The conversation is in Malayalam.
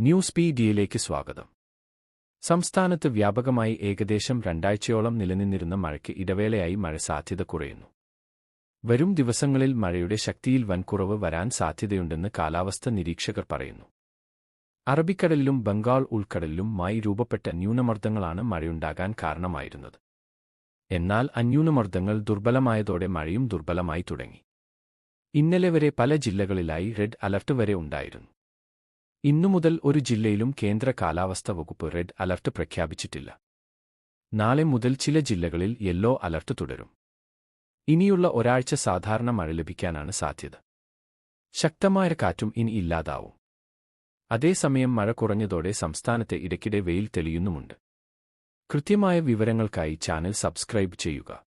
ന്യൂസ് പി ഡിയിലേക്ക് സ്വാഗതം. സംസ്ഥാനത്ത് വ്യാപകമായി ഏകദേശം രണ്ടാഴ്ചയോളം നിലനിന്നിരുന്ന മഴയ്ക്ക് ഇടവേളയായി മഴ സാധ്യത കുറയുന്നു. വരും ദിവസങ്ങളിൽ മഴയുടെ ശക്തിയിൽ വൻകുറവ് വരാൻ സാധ്യതയുണ്ടെന്ന് കാലാവസ്ഥ നിരീക്ഷകർ പറയുന്നു. അറബിക്കടലിലും ബംഗാൾ ഉൾക്കടലിലും മായി രൂപപ്പെട്ട ന്യൂനമർദ്ദങ്ങളാണ് മഴയുണ്ടാകാൻ കാരണമായിരുന്നത്. എന്നാൽ അന്യൂനമർദ്ദങ്ങൾ ദുർബലമായതോടെ മഴയും ദുർബലമായി തുടങ്ങി. ഇന്നലെ വരെ പല ജില്ലകളിലായി റെഡ് അലർട്ട് വരെ ഉണ്ടായിരുന്നു. ഇന്നു മുതൽ ഒരു ജില്ലയിലും കേന്ദ്ര കാലാവസ്ഥ വകുപ്പ് റെഡ് അലർട്ട് പ്രഖ്യാപിച്ചിട്ടില്ല. നാളെ മുതൽ ചില ജില്ലകളിൽ യെല്ലോ അലർട്ട് തുടരും. ഇനിയുള്ള ഒരാഴ്ച സാധാരണ മഴ ലഭിക്കാനാണ് സാധ്യത. ശക്തമായ കാറ്റും ഇനി ഇല്ലാതാവും. അതേസമയം മഴ കുറഞ്ഞതോടെ സംസ്ഥാനത്തെ ഇടയ്ക്കിടെ വെയിൽ തെളിയുന്നുമുണ്ട്. കൃത്യമായ വിവരങ്ങൾക്കായി ചാനൽ സബ്സ്ക്രൈബ് ചെയ്യുക.